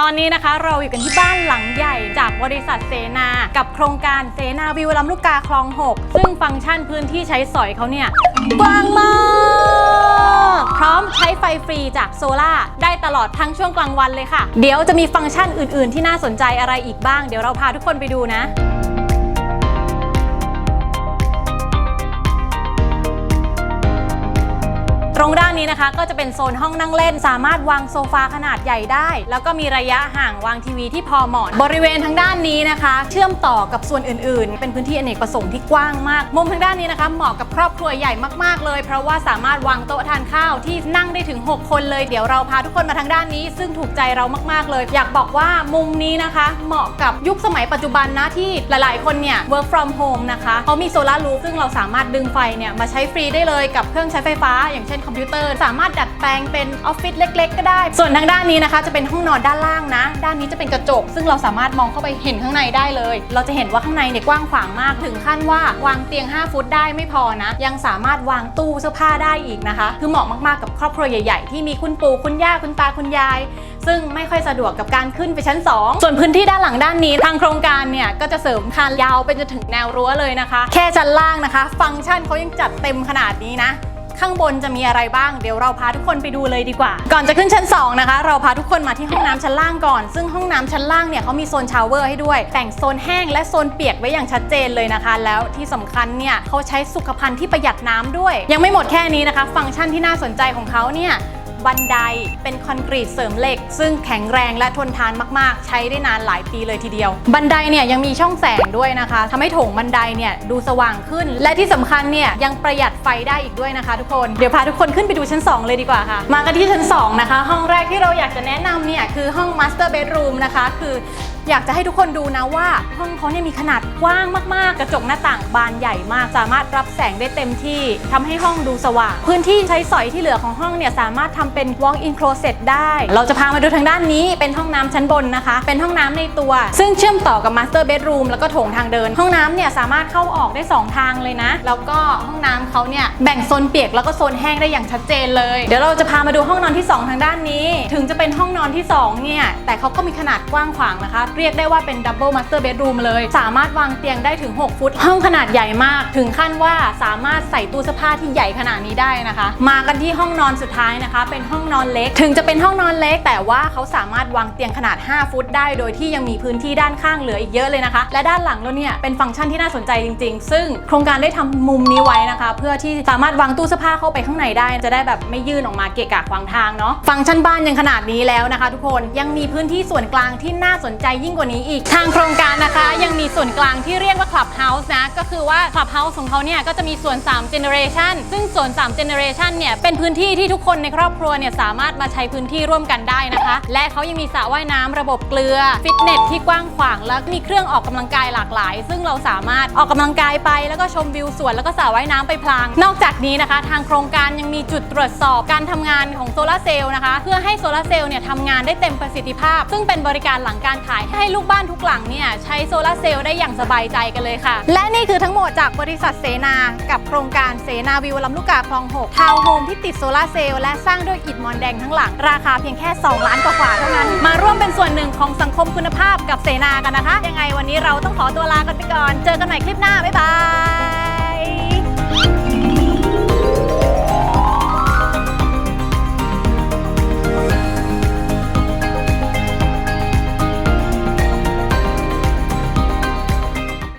ตอนนี้นะคะเราอยู่กันที่บ้านหลังใหญ่จากบริษัทเซนา กับโครงการเซนาวิวลำลูกกาคลอง 6 ซึ่งฟังก์ชันพื้นที่ใช้สอยเขาเนี่ยกว้างมาก พร้อมใช้ไฟฟรีจากโซลาได้ตลอดทั้งช่วงกลางวันเลยค่ะ เดี๋ยวจะมีฟังก์ชันอื่น ๆ ที่น่าสนใจอะไรอีกบ้าง เดี๋ยวเราพาทุกคนไปดูนะ ตรงด้านนี้นะคะ ก็จะเป็นโซนห้องนั่งเล่น สามารถวางโซฟาขนาดใหญ่ได้ แล้วก็มีระยะห่างวางทีวีที่พอเหมาะบริเวณทางด้านนี้นะคะ เชื่อมต่อกับส่วนอื่นๆ เป็นพื้นที่อเนกประสงค์ที่กว้างมาก มุมทางด้านนี้นะคะ เหมาะกับครอบครัวใหญ่มากๆเลย เพราะว่าสามารถวางโต๊ะทานข้าวที่นั่งได้ถึง 6 คนเลยเดี๋ยวเราพาทุกคนมาทางด้านนี้ ซึ่งถูกใจเรามากๆเลย อยากบอกว่ามุมนี้นะคะ เหมาะกับยุคสมัยปัจจุบันนะที่หลายๆ คนเนี่ย work from home นะคะเขามีโซลารูฟซึ่งเราสามารถดึงไฟเนี่ยมาใช้ฟรีได้เลยกับเครื่องใช้ไฟฟ้า อย่างเช่นคอมพิวเตอร์ สามารถดัดแปลงเป็นออฟฟิศเล็ก ๆ ก็ได้ ส่วนทางด้านนี้นะคะ จะเป็นห้องนอนด้านล่างนะ ด้านนี้จะเป็นกระจก ซึ่งเราสามารถมองเข้าไปเห็นข้างในได้เลย เราจะเห็นว่าข้างในเนี่ยกว้างขวางมากถึงขั้นว่าวางเตียง 5 ฟุตได้ไม่พอนะ ยังสามารถวางตู้เสื้อผ้าได้อีกนะคะ คือเหมาะมากๆกับครอบครัวใหญ่ ๆ ที่มีคุณปู่คุณย่าคุณตาคุณยาย ซึ่งไม่ค่อยสะดวกกับการขึ้นไปชั้น 2 ส่วนพื้นที่ด้านหลังด้านนี้ ทางโครงการเนี่ยก็จะเสริมคานยาวไปจนถึงแนวรั้วเลยนะคะ แค่ชั้นล่างนะคะ ฟังก์ชันเขายังจัดเต็มขนาดนี้นะ ข้างบนจะมีอะไรบ้าง เดี๋ยวเราพาทุกคนไปดูเลยดีกว่า ก่อนจะขึ้นชั้น 2 นะคะ เราพาทุกคนมาที่ห้องน้ำชั้นล่างก่อน ซึ่งห้องน้ำชั้นล่างเนี่ยเขามีโซนชาวเวอร์ให้ด้วย แต่งโซนแห้งและโซนเปียกไว้อย่างชัดเจนเลยนะคะ แล้วที่สำคัญเนี่ยเขาใช้สุขภัณฑ์ที่ประหยัดน้ำด้วย ยังไม่หมดแค่นี้นะคะ ฟังก์ชันที่น่าสนใจของเขาเนี่ย บันได เป็นคอนกรีตเสริมเหล็ก ซึ่งแข็งแรงและทนทานมากๆ ใช้ได้นานหลายปีเลยทีเดียว บันไดเนี่ยยังมีช่องแสงด้วยนะคะทำให้โถงบันไดเนี่ยดูสว่างขึ้น และที่สำคัญเนี่ยยังประหยัดไฟได้อีกด้วยนะคะ ทุกคนเดี๋ยวพาทุกคนขึ้นไปดูชั้น 2 เลยดีกว่าค่ะ มากันที่ชั้น2นะคะห้องแรกที่เราอยากจะแนะนำเนี่ยคือห้อง Master Bedroom นะคะคืออยากจะให้ทุกคนดูนะว่า ห้องเขาเนี่ยมีขนาดกว้างมาก ๆ กระจกหน้าต่างบานใหญ่มาก สามารถรับแสงได้เต็มที่ทำให้ห้องดูสว่าง พื้นที่ใช้สอยที่เหลือของห้องเนี่ยสามารถทำเป็น walk in closet ได้ เราจะพามาดูทางด้านนี้เป็นห้องน้ำชั้นบนนะคะ เป็นห้องน้ำในตัว ซึ่งเชื่อมต่อกับ master bedroom แล้วก็โถงทางเดิน ห้องน้ำเนี่ยสามารถเข้าออกได้ 2 ทางเลยนะ แล้วก็ห้องน้ำเขาเนี่ยแบ่งโซนเปียกแล้วก็โซนแห้งได้อย่างชัดเจนเลย เดี๋ยวเราจะพามาดูห้องนอนที่ 2 ทางด้านนี้ ถึงจะเป็นห้องนอนที่2เนี่ยแต่เขาก็มีขนาดกว้างขวางนะคะเรียกได้ว่าเป็น double master bedroom เลย สามารถวางเตียงได้ถึง 6 ฟุต ห้องขนาดใหญ่มาก ถึงขั้นว่าสามารถใส่ตู้เสื้อผ้าที่ใหญ่ขนาดนี้ได้นะคะ มากันที่ห้องนอนสุดท้ายนะคะ เป็นห้องนอนเล็ก ถึงจะเป็นห้องนอนเล็ก แต่ว่าเขาสามารถวางเตียงขนาด 5 ฟุต ได้ โดยที่ยังมีพื้นที่ด้านข้างเหลืออีกเยอะเลยนะคะ และด้านหลังแล้วเนี่ยเป็นฟังก์ชันที่น่าสนใจจริง ๆ ซึ่งโครงการได้ทำมุมนี้ไว้นะคะ เพื่อที่สามารถวางตู้เสื้อผ้าเข้าไปข้างในได้ จะได้แบบไม่ยื่นออกมาเกะกะขวางทางเนาะ ฟังก์ชันบ้านยังขนาดนี้แล้วนะคะ ทุกคน ยังมีพื้นที่ส่วนกลางที่น่าสนใจยิ่งกว่านี้อีก ทางโครงการนะคะยังมีส่วนกลางที่เรียกว่า Clubhouse นะ ก็คือว่า Clubhouse ของเขาเนี่ยก็จะมีส่วน 3 Generation ซึ่งส่วน 3 Generation เนี่ยเป็นพื้นที่ที่ทุกคนในครอบครัวเนี่ยสามารถมาใช้พื้นที่ร่วมกันได้นะคะ และเขายังมีสระว่ายน้ำระบบเกลือ ฟิตเนสที่กว้างขวาง และมีเครื่องออกกำลังกายหลากหลาย ซึ่งเราสามารถออกกำลังกายไป แล้วก็ชมวิวสวนแล้วก็สระว่ายน้ำไปพลาง นอกจากนี้นะคะ ทางโครงการยังมีจุดตรวจสอบการทำงานของโซลาร์เซลล์นะคะ เพื่อให้โซลาร์เซลล์เนี่ยทำงานได้เต็มประสิทธิภาพ ซึ่งเป็นบริการหลังการขายให้ลูกบ้านทุกหลังเนี่ยใช้โซลาร์เซลล์ได้อย่างสบายใจกันเลยค่ะ และนี่คือทั้งหมดจากบริษัทเสนากับโครงการเสนาวิวลำลูกกาคลอง 6 ทาวน์โฮมที่ติดโซลาร์เซลล์และสร้างด้วยอิฐมอนแดงทั้งหลัง ราคาเพียงแค่ 2 ล้านกว่าเท่านั้น มาร่วมเป็นส่วนหนึ่งของสังคมคุณภาพกับเสนากันนะคะ ยังไงวันนี้เราต้องขอตัวลากันไปก่อน เจอกันใหม่คลิปหน้าบ๊ายบาย